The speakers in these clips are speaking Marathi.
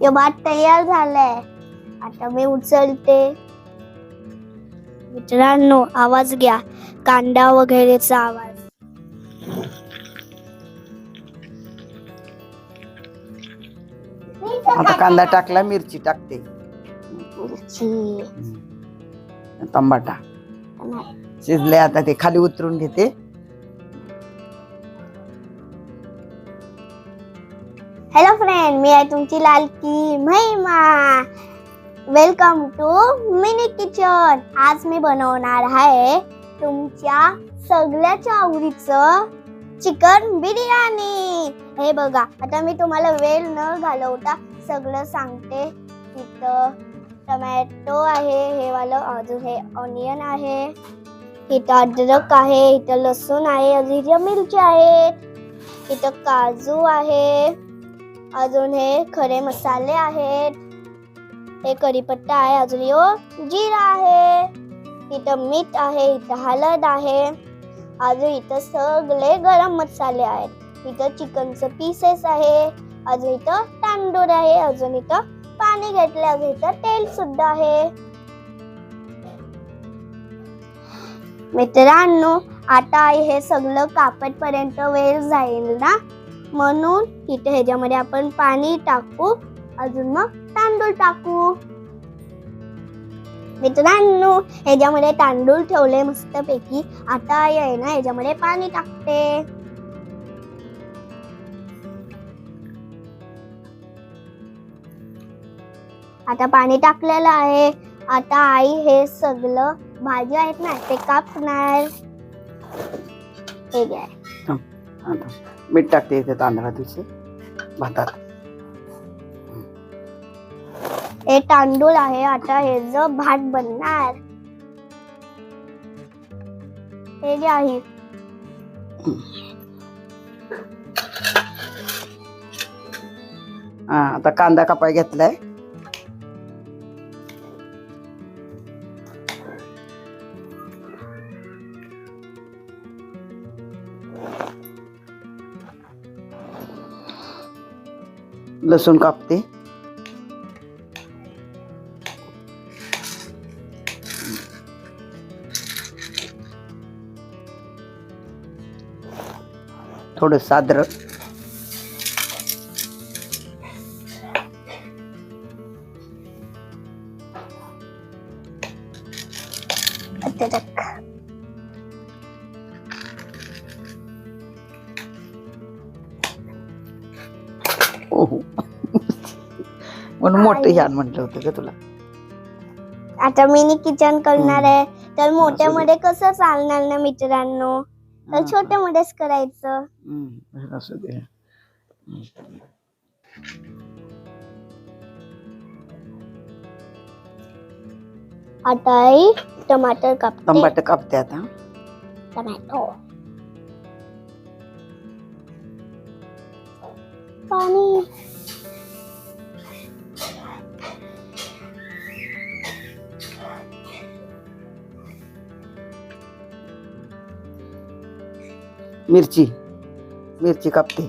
यो भात तयार झालाय. आता मी उचलते. मित्रांनो आवाज घ्या. कांदा वगैरेचा आवाज. आता कांदा टाकला मिरची टाकते. मिरची. टमाटा शिजले आता ते खाली उतरून घेते. मी आहे तुमची लालकी Mahima. Welcome to mini kitchen आज मी बनवणार आहे तुमच्या सगळ्याच्या आवडीचं चिकन बिर्याणी. हे बघा आता मी तुम्हाला वेळ न घालवता सगळं सांगते. इथं टमॅटो आहे हे वालं अजून हे ऑनियन आहे. इथं अद्रक आहे इथं लसूण आहे अजून मिरची आहेत. इथं काजू आहे. अजून हे खरे मसाले आहेत. हे कढीपत्ता आहे अजून यो जिरा आहे. इथं मीठ आहे इथं हळद आहे. अजून इथं सगळे गरम मसाले आहेत. इथं चिकनचं पीसेस आहे. अजून इथं तांदूळ आहे अजून इथं पाणी घेतलं अजून इथं तेल सुद्धा आहे. मित्रांनो आता हे सगळं कापडपर्यंत वेळ जाईल ना? म्हणून इथे ह्याच्यामध्ये आपण पाणी टाकू. अजून मग तांदूळ टाकू. मित्रांनो ह्याच्यामध्ये तांदूळ ठेवले मस्तपैकी. आता आहे ना ह्याच्यामध्ये पाणी टाकते. आता पाणी टाकलेलं आहे. आता आई हे सगळं भाजी आहेत ना ते कापणार. हे घ्या. मीठ टाकते इथे तांदळा दिवशी. भातात. हे तांदूळ आहे. आता हे जो भात बनणार हे जे आहे. हा आता कांदा कापाय घेतलाय. लसूण कापते। थोडं अद्रक मोठं ह्यान म्हटलं होतं का तुला. आता मिनी किचन करणार आहे. तर मोठ्यामध्ये कसं चालणार ना मित्रांनो? तर हा, छोट्यामध्येच करायचं. हम्म, बरं असू दे. आता आई टमाटर कापते. टमाटर कापते आता. टमॅटो पाणी. मिरची. मिरची कापते.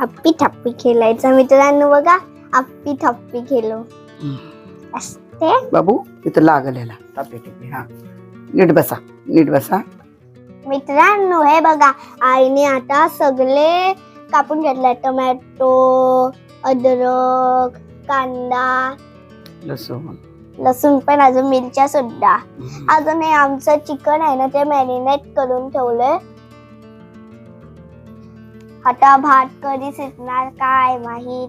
अप्पी थप्पी खेळायचं मित्रांनो बघा. अप्पी थप्पी खेळलो असते? बाबू तिथं लागलेला. टिपे हा. नीट बसा. नीट बसा. मित्रांनो हे बघा आईने आता सगळे कापून घेतले. टोमॅटो अद्रक कांदा लसूण. लसूण पण अजून मिरच्या सुद्धा. अजून हे आमचं चिकन आहे ना ते मॅरिनेट करून ठेवलंय. आता भात कधी शिजणार काय माहीत?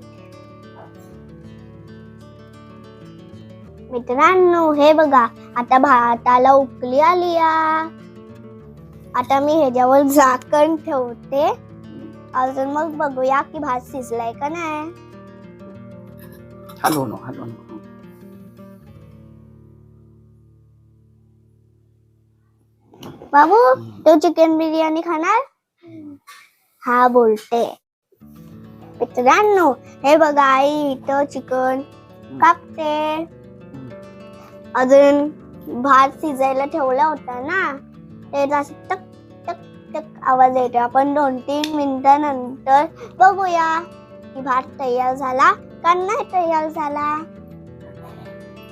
मित्रांनो हे बघा आता भाताला उकली आली आ. आता मी ह्याच्यावर झाकण ठेवते. अजून मग बघूया की भात शिजलाय का नाही. हलवून हलवून बाबू तू चिकन बिर्याणी खाणार? हा बोलते. मित्रांनो हे बघा आई इथं चिकन कापते. अजून भात शिजायला ठेवला होता ना. ते असं टक आवाज येतो. आपण दोन तीन मिनिटानंतर बघूया. की भात तयार झाला का नाही तयार झाला?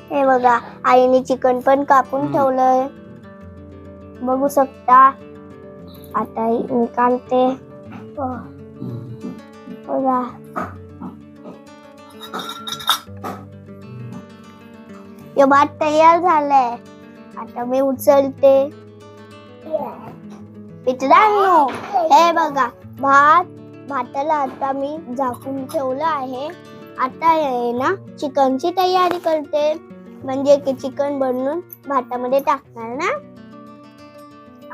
हे बघा आईने चिकन पण कापून. ठेवलंय. बघू शकता. आता ही मी काढते. बघा. हे भात तयार झालाय. आता मी उचलते. मित्रांनो हे बघा भात भाताला आता मी झाकून ठेवलं आहे. आता आहे ना चिकनची तयारी करते. म्हणजे की चिकन बनवून भातामध्ये टाकणार ना?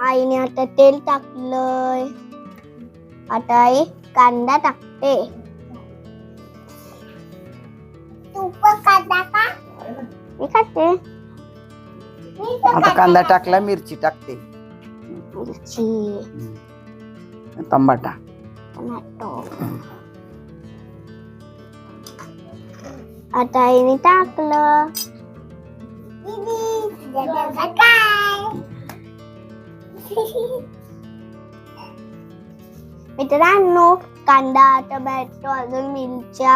आईने आता तेल टाकलंय. आता आई कांदा टाकते. तू पण कांदा का मी खाते. आता कांदा टाकला मिरची टाकते. मिरची टमाटा टोमॅटो आता आईने टाकलं मित्रांनो कांदा टोमॅटो अजून मिरच्या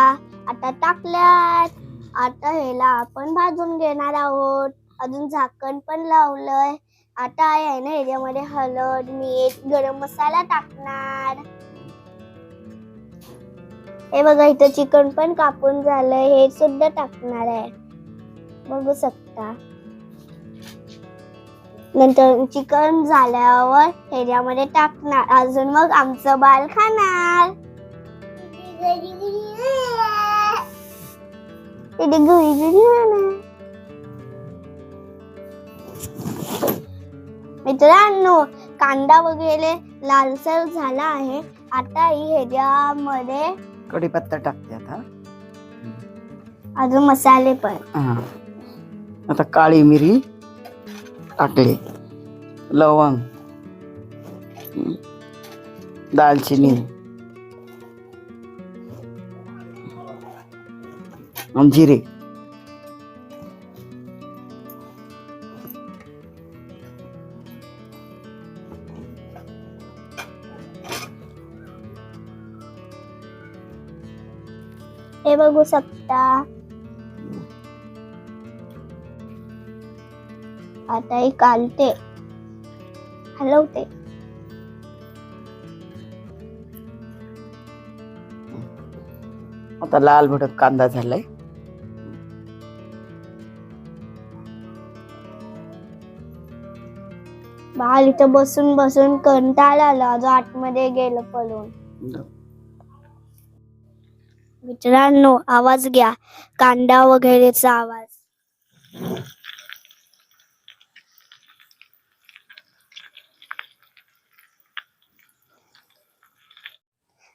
आता टाकल्यात आता ह्याला आपण भाजून घेणार आहोत अजून झाकण पण लावलंय आता आहे ना ह्याच्यामध्ये हळद मीठ गरम मसाला टाकणार. हे बघा इथं चिकन पण कापून झालंय. हे सुद्धा टाकणार आहे. बघू शकता. नंतर चिकन झाल्यावर ह्याच्यामध्ये टाकणार. अजून मग आमचं बाल खाणार. घरी घरी मित्रांनो कांदा वगैरे लालसर झाला आहे. आता ही ह्याच्यामध्ये कढीपत्ता टाकते आता अजून मसाले पण. हा. आता काळी मिरी टाकली. लवंग. दालचिनी. जिरे. हे बघू शकता. आता ही कालते हलवते. आता लाल भडक कांदा झालाय. बाल इथं बसून बसून कंटाळा आला. जो आतमध्ये गेलं पळून. मित्रांनो आवाज घ्या. कांदा वगैरेचा आवाज.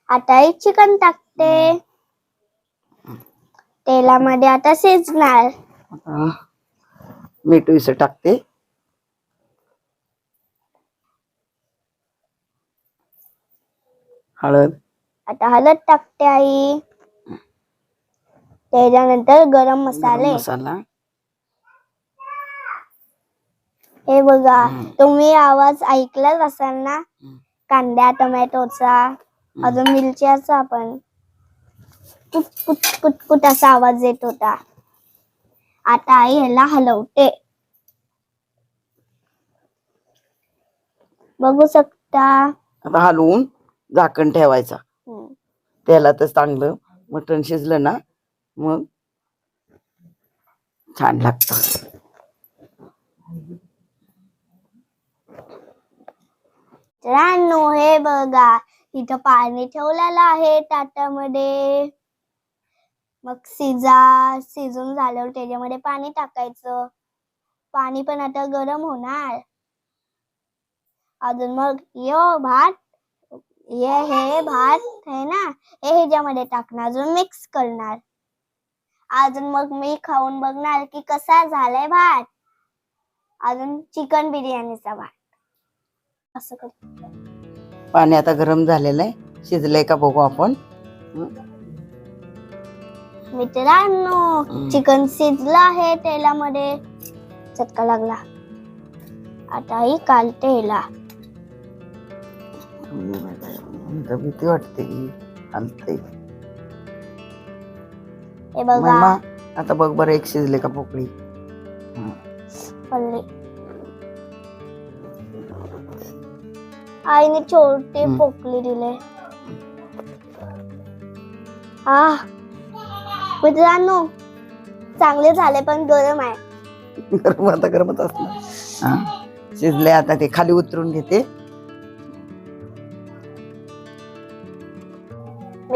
आता हे चिकन टाकते. तेलामध्ये आता शिजणार. मीठ विस टाकते. हळद. आता हळद टाकते आई. त्याच्यानंतर गरम गरम मसाले. मसाला. हे बघा. तुम्ही आवाज ऐकलाच असाल ना. कांद्या टोमॅटोचा अजून मिरच्याचा पण. पुट पुट पुट पुट असा आवाज येत होता. आता आई ह्याला हलवते. बघू शकता. आता हलवून झाकण ठेवायचा. हम्म. तेलातच चांगलं मटण शिजलं ना मग छान लागत. मित्रांनो हे बघा इथं पाणी ठेवलेलं आहे ताटामध्ये. मग शिजा शिजून झाल्यावर त्याच्यामध्ये पाणी टाकायचं. पाणी पण आता गरम होणार. अजून मग यो भात हे हे भात आहे ना? हे ह्याच्यामध्ये टाकणार अजून मिक्स करणार. अजून मग मी खाऊन बघणार की कसा झालाय भात. अजून चिकन बिर्याणीचा भात. असं कर. पाणी आता गरम झालेलं आहे. शिजलंय का बघू आपण. मित्रांनो. चिकन शिजलं आहे तेलामध्ये. चटका लागला. आता ही कालते ह्याला मला भीती वाटते की हलते हे बघा. मम्मा आता बघ बरं एक शिजले का पोकळी. पडले. आईने छोटे हम्म. पोकली दिले. आ. मित्रांनो चांगले झाले पण गरम आहे. गरम आता गरमच असणार. हा. शिजले आता ते खाली उतरून घेते.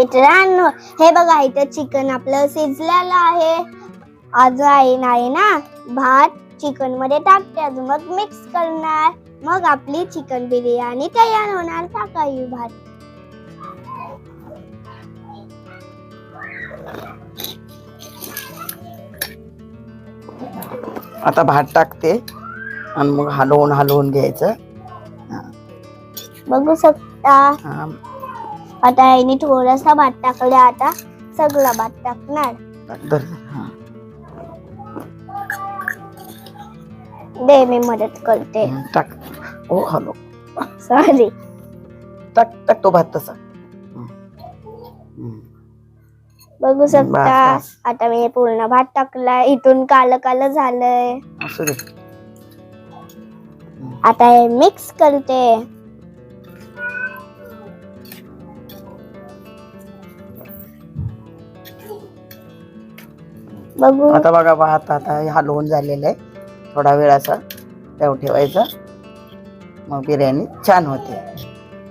मित्रांनो हे बघा इथं चिकन आपलं शिजलेलं आहे. आज आहे नाही ना भात चिकनमध्ये टाकते. अजून मग मिक्स करणार. मग आपली चिकन बिर्याणी तयार होणार टाकावी भात. आता भात टाकते आणि मग हलवून हलवून घ्यायचं. बघू शकता. आता आईने थोडासा भात टाकला आता सगळा भात टाकणार. धर. हा. दे मी मदत करते. टाक. ओ हलो. सॉरी टाक टाक तो भात तसा. बघू शकता. बस, बस. आता मी पूर्ण भात टाकलाय. इथून काल काल झालंय. असू दे. आता हे मिक्स करते. बघू. आता बघा भात आता हे हलवून झालेलं आहे. थोडा वेळ असा त्याव ठेवायचा. मग बिर्याणी छान होते.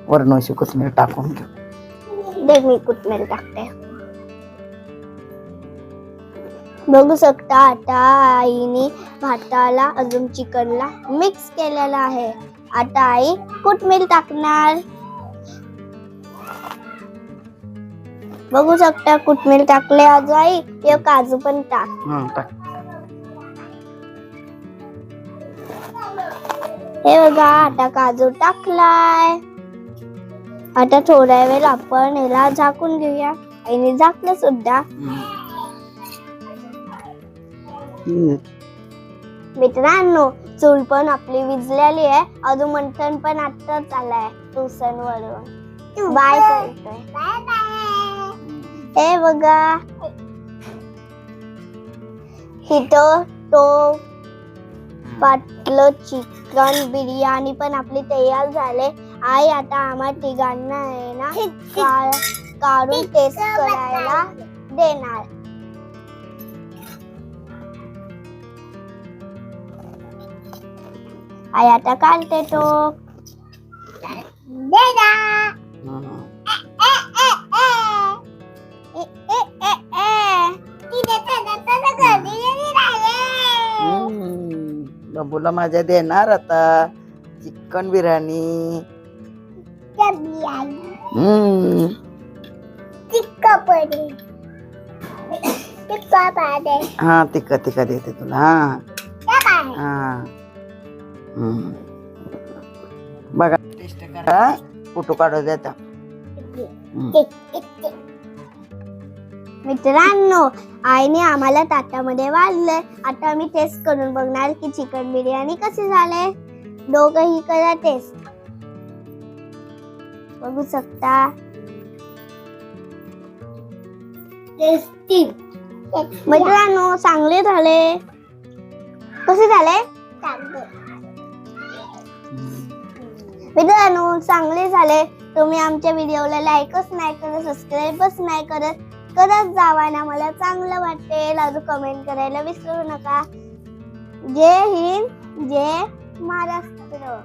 वरणोशी कोथमीर टाकून घेऊ. दे मी कुठमेल टाकते. बघू शकता आता आईने भाताला अजून चिकनला मिक्स केलेला आहे. आता आई कुटमील टाकणार. बघू शकता कुटमील टाकले आज आई. हे काजू पण टाक. हं, टाक. हे बघा आता काजू टाकलाय. आता थोड्या वेळ आपण याला झाकून घेऊया. आईने झाकलं सुद्धा. हं. मित्रांनो चूल पण आपली विजलेली आहे. अजून मंथन पण आताच आलाय. ट्युशन वरून बाय करतोय. हे बघा. इथं तो पाटलं चिकन बिर्याणी पण आपली तयार झाले. आई आता आम्हा तिघांना आहे ना का- काढून टेस्ट करायला देणार. आई आता काढते तो. हं. हं. बाबूला माझ्या देणार आता चिकन बिर्याणी हं. हा तिका तिका देते तुला हा हा हं. बघा टेस्ट करा फोटो काढू देता मित्रांनो आईने आम्हाला ताटामध्ये वाढलंय. आता आम्ही टेस्ट करून बघणार की चिकन बिर्याणी कशी झाले दोघही करा टेस्ट बघू शकता. मित्रांनो चांगले झाले. कसे झाले? मित्रांनो चांगले झाले. तुम्ही आमच्या व्हिडिओला लाईकच नाही करत सबस्क्राईबच नाही करत. करत जावा ना. मला चांगलं वाटेल. अजून कमेंट करायला विसरू नका. जय हिंद. जय महाराष्ट्र.